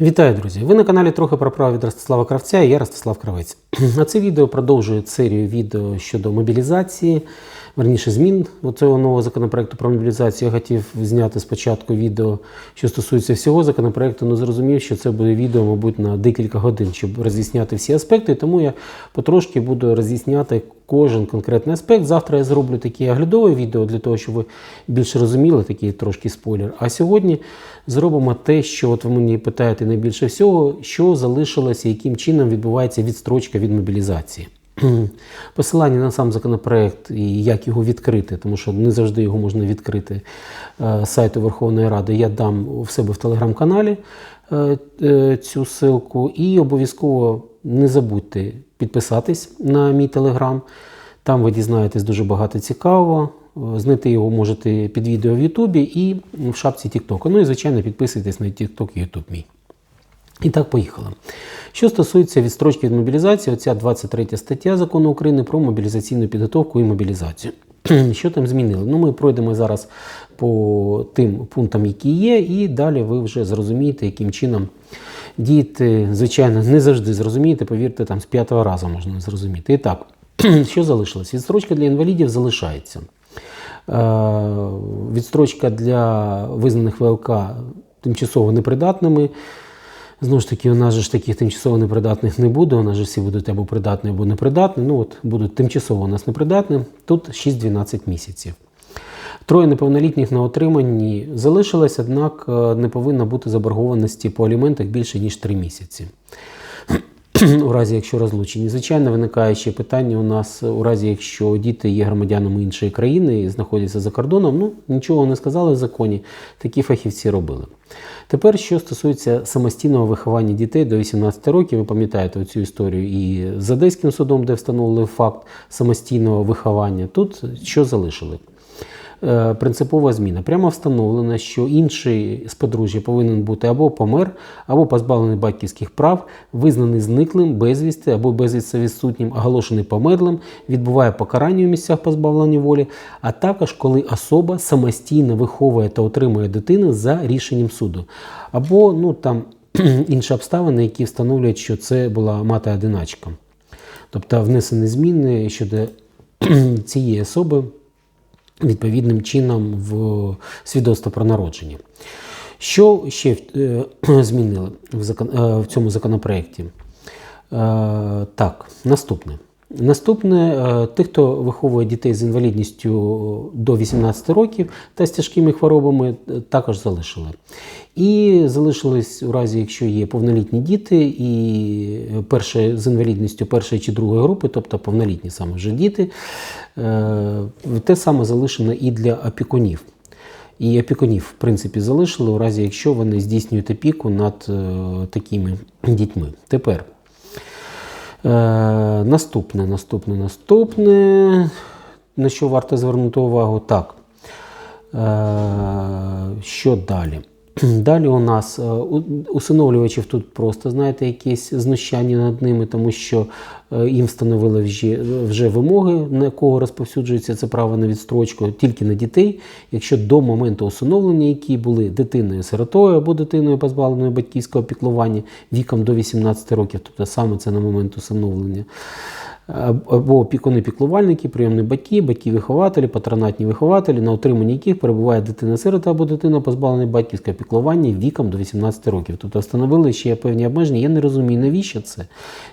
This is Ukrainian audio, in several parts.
Вітаю, друзі! Ви на каналі трохи про право від Ростислава Кравця і я Ростислав Кравець. А це відео продовжує серію відео щодо мобілізації, верніше змін цього нового законопроекту про мобілізацію. Я хотів зняти спочатку відео, що стосується всього законопроекту, але зрозумів, що це буде відео, мабуть, на декілька годин, щоб роз'ясняти всі аспекти. Тому я потрошки буду роз'ясняти кожен конкретний аспект. Завтра я зроблю таке оглядове відео для того, щоб ви більше розуміли, такий трошки спойлер. А сьогодні зробимо те, що от ви мені питаєте найбільше всього, що залишилося, яким чином відбувається відстрочка від мобілізації. Посилання на сам законопроект і як його відкрити, тому що не завжди його можна відкрити е, з сайту Верховної Ради. Я дам в себе в телеграм-каналі е, е, цю ссылку. І обов'язково не забудьте підписатись на мій телеграм. Там ви дізнаєтесь дуже багато цікавого. Знайти його можете під відео в Ютубі і в шапці TikTok. Ну і, звичайно, підписуйтесь на TikTok і YouTube мій. І так, поїхали. Що стосується відстрочки від мобілізації, оця 23 стаття закону України про мобілізаційну підготовку і мобілізацію. Що там змінили? Ну, Ми пройдемо зараз по тим пунктам, які є, і далі ви вже зрозумієте, яким чином діяти, звичайно, не завжди зрозумієте, повірте, там з п'ятого разу можна зрозуміти. І так, що залишилось? Відстрочка для інвалідів залишається. Відстрочка для визнаних ВЛК тимчасово непридатними. Знову ж таки, у нас же ж таких тимчасово непридатних не буде. У нас же всі будуть або придатні, або непридатні. Ну от будуть тимчасово у нас непридатні. Тут 6-12 місяців. Троє неповнолітніх на отриманні залишилось, однак не повинна бути заборгованості по аліментах більше ніж 3 місяці. У разі, якщо розлучені. Звичайно, виникає ще питання у нас, у разі, якщо діти є громадянами іншої країни і знаходяться за кордоном, ну нічого не сказали в законі, такі фахівці робили. Тепер, що стосується самостійного виховання дітей до 18 років, ви пам'ятаєте цю історію і з Одеським судом, де встановили факт самостійного виховання, тут що залишили? Принципова зміна. Прямо встановлено, що інший з подружжя повинен бути або помер, або позбавлений батьківських прав, визнаний зниклим, безвісти або безвісти відсутнім, оголошений померлим, відбуває покарання у місцях позбавлення волі, а також коли особа самостійно виховує та отримує дитину за рішенням суду. Або ну, там інші обставини, які встановлюють, що це була мати-одиначка. Тобто внесені зміни щодо цієї особи відповідним чином в свідоцтво про народження. Що ще е, змінили в, е, цьому законопроєкті? Е, так, наступне. Наступне, тих, хто виховує дітей з інвалідністю до 18 років та з тяжкими хворобами, також залишили. І залишились у разі, якщо є повнолітні діти, і перше з інвалідністю першої чи другої групи, тобто повнолітні саме вже діти, те саме залишено і для опікунів. І опікунів, в принципі, залишили у разі, якщо вони здійснюють опіку над такими дітьми. Тепер. Е, наступне, наступне, наступне, на що варто звернути увагу? Так. Е, що далі? Далі у нас е, усиновлювачів тут просто, знаєте, якісь знущання над ними, тому що е, їм встановили вже, вже вимоги, на кого розповсюджується це право на відстрочку, тільки на дітей, якщо до моменту усиновлення, які були дитиною сиротою або дитиною позбавленою батьківського піклування віком до 18 років, тобто саме це на момент усиновлення або опікуни-піклувальники, прийомні батьки, батьки-вихователі, патронатні вихователі, на отриманні яких перебуває дитина-сирота або дитина, позбавлена батьківського піклування віком до 18 років. Тобто встановили ще певні обмеження. Я не розумію, навіщо це,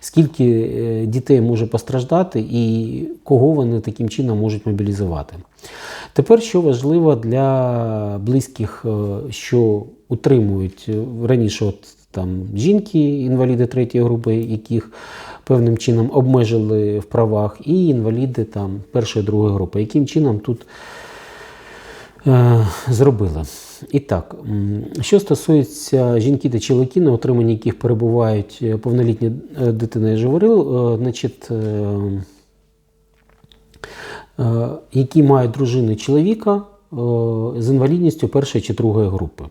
скільки е, дітей може постраждати і кого вони таким чином можуть мобілізувати. Тепер, що важливо для близьких, е, що утримують е, раніше от, там, жінки, інваліди третьої групи, яких певним чином обмежили в правах, і інваліди там першої другої групи. Яким чином тут е, зробили? І так, що стосується жінки та чоловіки, на отриманні яких перебувають е, повнолітні е, дитини, я вже говорив, е, значить, які мають дружини чоловіка з інвалідністю першої чи другої групи.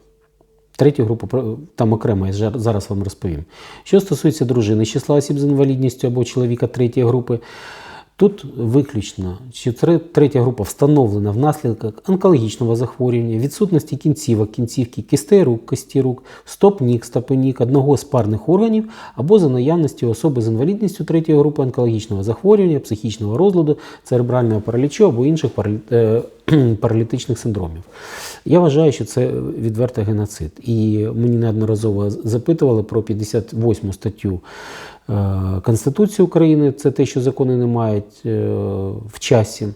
Третю групу там окремо, я зараз вам розповім. Що стосується дружини, числа осіб з інвалідністю або чоловіка третьої групи, Тут виключно, що третя група встановлена внаслідок онкологічного захворювання, відсутності кінцівок, кінцівки, кістей рук, кості рук, стоп-нік, стопенік, одного з парних органів або за наявності особи з інвалідністю третьої групи онкологічного захворювання, психічного розладу, церебрального паралічу або інших е, паралітичних синдромів. Я вважаю, що це відвертий геноцид. І мені неодноразово запитували про 58 статтю Конституції України. Це те, що закони не мають е, в часі е,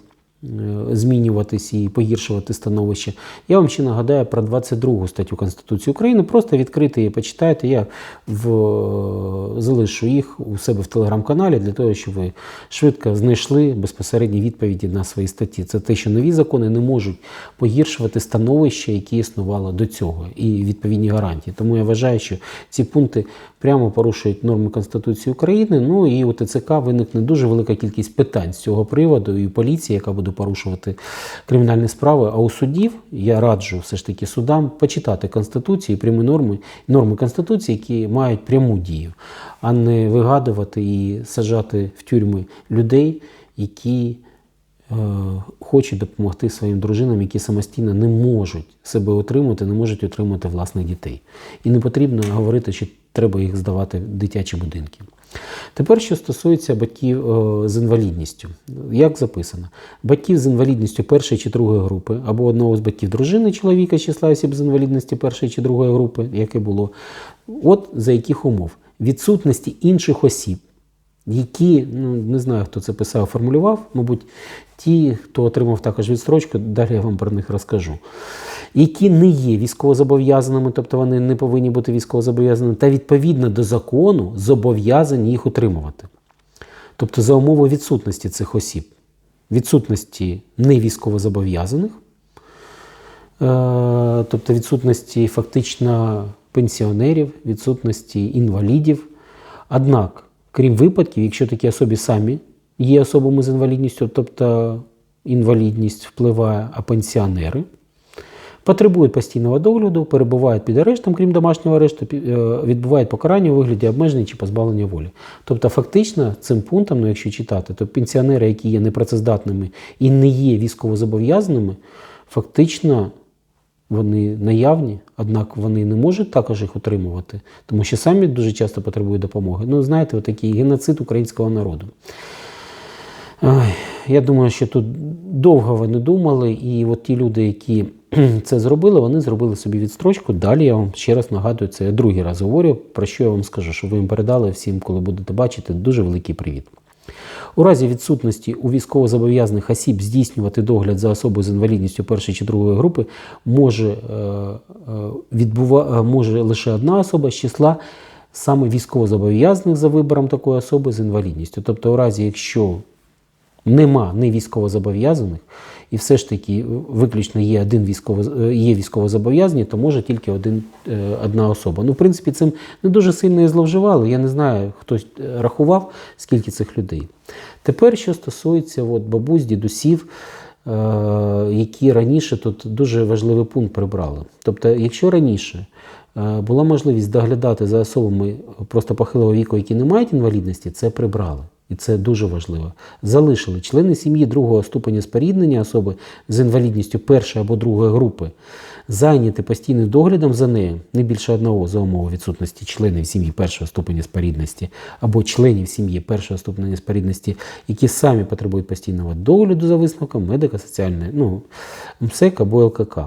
змінюватись і погіршувати становище. Я вам ще нагадаю про 22 статтю Конституції України. Просто відкрити її, почитайте. Я в, залишу їх у себе в телеграм-каналі для того, щоб ви швидко знайшли безпосередні відповіді на свої статті. Це те, що нові закони не можуть погіршувати становище, яке існувало до цього, і відповідні гарантії. Тому я вважаю, що ці пункти прямо порушують норми Конституції України. Ну і у ТЦК виникне дуже велика кількість питань з цього приводу, і поліція, яка буде порушувати кримінальні справи. А у судів я раджу все ж таки судам почитати Конституцію і прямі норми, норми Конституції, які мають пряму дію, а не вигадувати і саджати в тюрми людей, які е, хочуть допомогти своїм дружинам, які самостійно не можуть себе утримувати, не можуть утримати власних дітей. І не потрібно говорити, що треба їх здавати в дитячі будинки. Тепер, що стосується батьків е, з інвалідністю, як записано, батьків з інвалідністю першої чи другої групи, або одного з батьків дружини чоловіка з числа осіб з інвалідності першої чи другої групи, яке було, от за яких умов. Відсутності інших осіб, які, ну не знаю, хто це писав, формулював, мабуть, ті, хто отримав також відстрочку, далі я вам про них розкажу, які не є військовозобов'язаними, тобто вони не повинні бути військовозобов'язаними, та відповідно до закону зобов'язані їх утримувати. Тобто за умови відсутності цих осіб, відсутності невійськовозобов'язаних, е, тобто відсутності фактично пенсіонерів, відсутності інвалідів. Однак, крім випадків, якщо такі особи самі є особами з інвалідністю, тобто інвалідність впливає, а пенсіонери потребують постійного догляду, перебувають під арештом, крім домашнього арешту, е, відбувають покарання у вигляді обмеження чи позбавлення волі. Тобто, фактично, цим пунктом, ну якщо читати, то пенсіонери, які є непрацездатними і не є військовозобов'язаними, фактично вони наявні, однак вони не можуть також їх утримувати, тому що самі дуже часто потребують допомоги. Ну, знаєте, отакий геноцид українського народу. Я думаю, що тут довго вони думали, і от ті люди, які це зробили, вони зробили собі відстрочку. Далі я вам ще раз нагадую, це я другий раз говорю, про що я вам скажу, щоб ви їм передали всім, коли будете бачити, дуже великий привіт. У разі відсутності у військовозобов'язаних осіб здійснювати догляд за особою з інвалідністю першої чи другої групи може, е, е, відбува, е, може лише одна особа з числа саме військовозобов'язаних за вибором такої особи з інвалідністю. Тобто, у разі, якщо нема не військовозобов'язаних, і все ж таки виключно є один військово, е, є військовозобов'язані, то може тільки один, е, одна особа. Ну, в принципі, цим не дуже сильно і зловживали. Я не знаю, хтось е, рахував, скільки цих людей. Тепер, що стосується от, бабусь, дідусів, які раніше тут дуже важливий пункт прибрали. Тобто, якщо раніше була можливість доглядати за особами просто похилого віку, які не мають інвалідності, це прибрали. І це дуже важливо. Залишили члени сім'ї другого ступеня споріднення особи з інвалідністю першої або другої групи, зайняті постійним доглядом за нею, не більше одного за умови відсутності членів сім'ї першого ступеня спорідності або членів сім'ї першого ступеня спорідності, які самі потребують постійного догляду за висновком медико-соціальної, ну, МСЕК або ЛКК.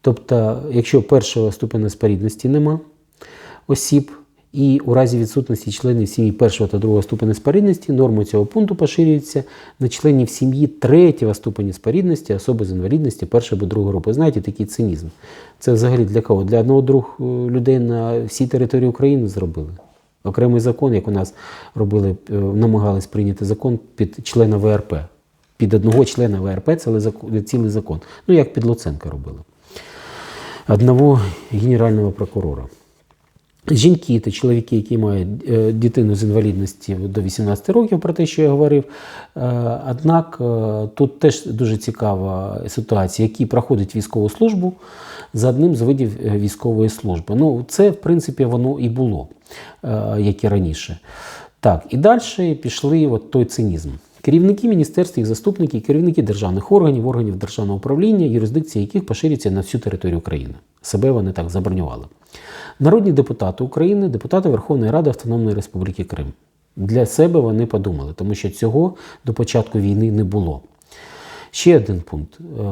Тобто, якщо першого ступеня спорідності нема осіб, і у разі відсутності членів сім'ї першого та другого ступеня спорідності норми цього пункту поширюються на членів сім'ї третього ступеня спорідності, особи з інвалідності першої або другої групи. Знаєте, такий цинізм. Це взагалі для кого? Для одного-двох е, людей на всій території України зробили. Окремий закон, як у нас робили, е, намагались прийняти закон під члена ВРП. Під одного члена ВРП цілий цілий закон. Ну, як під Луценка робили. Одного генерального прокурора. Жінки та чоловіки, які мають е, дитину з інвалідності до 18 років, про те, що я говорив. Е, Однак е, тут теж дуже цікава ситуація, які проходять військову службу за одним з видів військової служби. Ну, це, в принципі, воно і було, як і раніше. Так, і далі пішли от той цинізм. керівники міністерств, їх заступники, керівники державних органів, органів державного управління, юрисдикція яких поширюється на всю територію України. Себе вони так забронювали. Народні депутати України, депутати Верховної Ради Автономної Республіки Крим. Для себе вони подумали, тому що цього до початку війни не було. Ще один пункт. Е,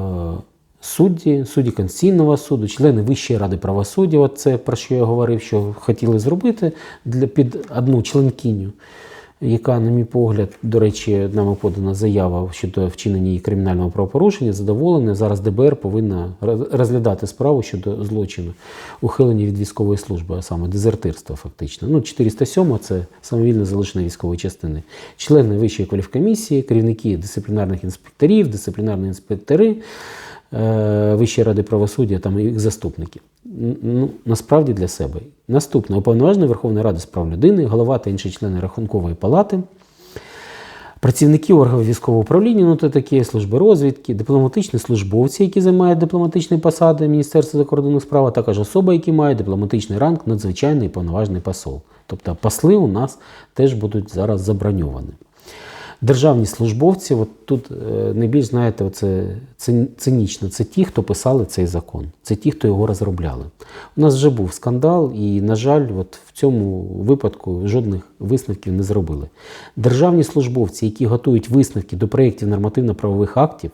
Судді, судді Конституційного суду, члени Вищої ради правосуддя, це про що я говорив, що хотіли зробити для, під одну членкиню, яка, на мій погляд, до речі, нами подана заява щодо вчинення її кримінального правопорушення, задоволена. Зараз ДБР повинна роз- розглядати справу щодо злочину, ухилення від військової служби, а саме дезертирства, фактично. Ну, 407 це самовільне залишення військової частини. Члени Вищої кваліфкомісії, керівники дисциплінарних інспекторів, дисциплінарні інспектори. Е, Вищої ради правосуддя там їх заступники. Ну, насправді для себе. Наступне уповноважений Верховної Ради з прав людини, голова та інші члени Рахункової палати, працівники органів військового управління, ну це такі служби розвідки, дипломатичні службовці, які займають дипломатичні посади Міністерства закордонних справ, а також особи, які мають дипломатичний ранг, надзвичайний і повноважний посол. Тобто посли у нас теж будуть зараз заброньовані. Державні службовці, от тут е, найбільш знаєте, оце цинічно. Це ті, хто писали цей закон, це ті, хто його розробляли. У нас вже був скандал, і, на жаль, от в цьому випадку жодних висновків не зробили. Державні службовці, які готують висновки до проєктів нормативно-правових актів,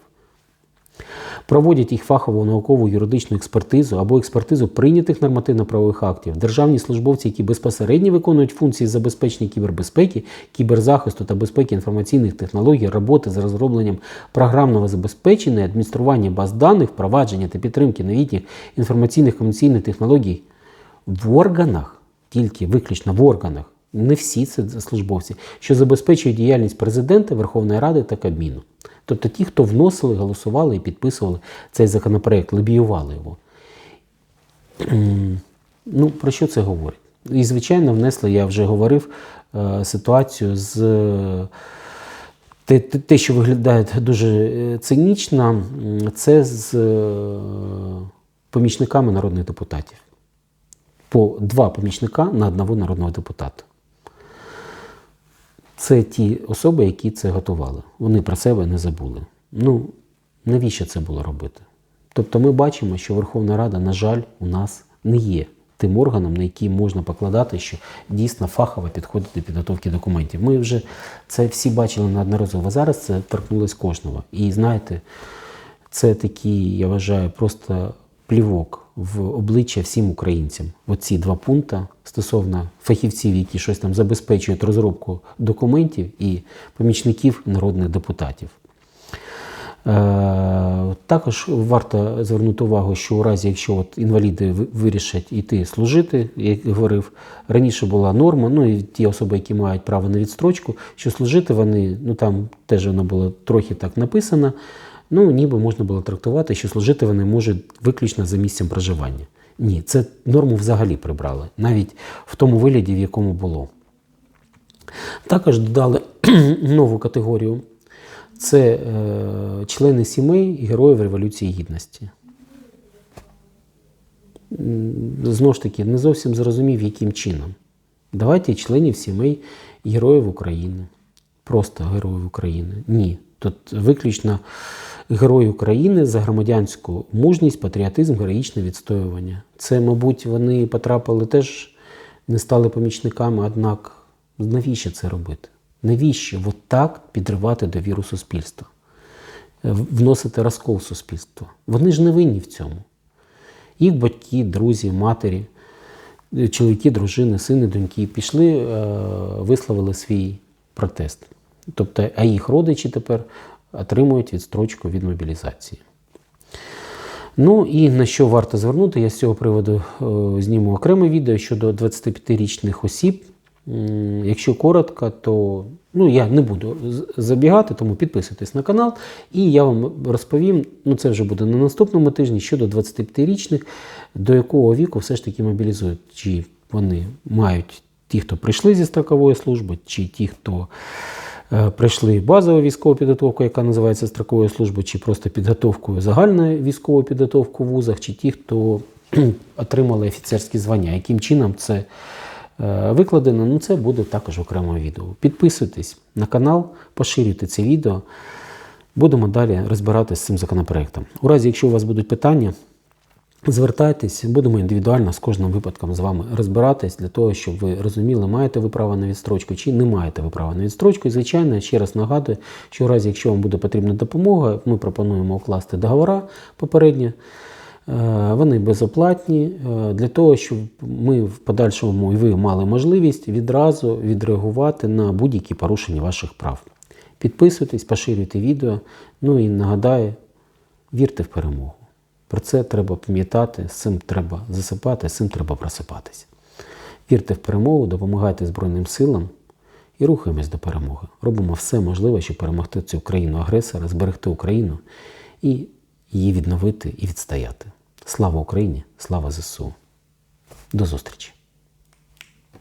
проводять їх фахову наукову юридичну експертизу або експертизу прийнятих нормативно-правових актів. Державні службовці, які безпосередньо виконують функції забезпечення кібербезпеки, кіберзахисту та безпеки інформаційних технологій, роботи з розробленням програмного забезпечення, адміністрування баз даних, впровадження та підтримки новітніх інформаційних комунікаційних технологій в органах, тільки виключно в органах. Не всі це службовці, що забезпечують діяльність президента, Верховної Ради та Кабміну. Тобто ті, хто вносили, голосували і підписували цей законопроект, лобіювали його. Ну, про що це говорить? І, звичайно, внесли, я вже говорив, е, ситуацію з е, те, те, що виглядає дуже е, цинічно, це з помічниками народних депутатів. По два помічника на одного народного депутата. Це ті особи, які це готували. Вони про себе не забули. Ну, навіщо це було робити? Тобто ми бачимо, що Верховна Рада, на жаль, у нас не є тим органом, на який можна покладати, що дійсно фахово підходить до підготовки документів. Ми вже це всі бачили неодноразово. Зараз це торкнулось кожного. І знаєте, це такий, я вважаю, просто плівок в обличчя всім українцям. Оці два пункти стосовно фахівців, які щось там забезпечують розробку документів, і помічників народних депутатів. Е, Також варто звернути увагу, що у разі, якщо от інваліди вирішать іти служити, як говорив, раніше була норма, ну і ті особи, які мають право на відстрочку, що служити вони, ну там теж воно було трохи так написано, ну ніби можна було трактувати, що служити вони можуть виключно за місцем проживання. Ні, це норму взагалі прибрали, навіть в тому вигляді, в якому було. Також додали нову категорію. Це е, члени сімей Героїв Революції Гідності. Знову ж таки, не зовсім зрозумів, яким чином. Давайте членів сімей Героїв України. Просто Героїв України. Ні. Тут виключно Герої України за громадянську мужність, патріотизм, героїчне відстоювання. Це, мабуть, вони потрапили теж, не стали помічниками, однак навіщо це робити? Навіщо от так підривати довіру суспільства, Е, вносити розкол в суспільство? Вони ж не винні в цьому. Їх батьки, друзі, матері, е, чоловіки, дружини, сини, доньки пішли, е, висловили свій протест. Тобто, а їх родичі тепер отримують відстрочку від мобілізації. Ну і на що варто звернути, я з цього приводу е, зніму окреме відео щодо 25-річних осіб. Якщо коротко, то ну, я не буду забігати, тому підписуйтесь на канал, і я вам розповім, ну це вже буде на наступному тижні, щодо 25-річних, до якого віку все ж таки мобілізують, чи вони мають ті, хто прийшли зі строкової служби, чи ті, хто пройшли базову військову підготовку, яка називається строковою службою, чи просто підготовкою загальної військову підготовку в вузах, чи ті, хто отримали офіцерські звання, яким чином це е, викладено, ну це буде також окремо відео. Підписуйтесь на канал, поширюйте це відео. Будемо далі розбиратися з цим законопроектом. У разі, якщо у вас будуть питання, звертайтесь, будемо індивідуально з кожним випадком з вами розбиратись для того, щоб ви розуміли, маєте ви право на відстрочку чи не маєте ви права на відстрочку. І, звичайно, ще раз нагадую, що у разі, якщо вам буде потрібна допомога, ми пропонуємо укласти договора попередньо. Е, Вони безоплатні е, для того, щоб ми в подальшому і ви мали можливість відразу відреагувати на будь-які порушення ваших прав. Підписуйтесь, поширюйте відео. Ну і нагадаю, вірте в перемогу. Про це треба пам'ятати, з цим треба засипати, з цим треба просипатися. Вірте в перемогу, допомагайте Збройним силам і рухаємось до перемоги. Робимо все можливе, щоб перемогти цю країну-агресора, зберегти Україну і її відновити і відстояти. Слава Україні! Слава ЗСУ! До зустрічі!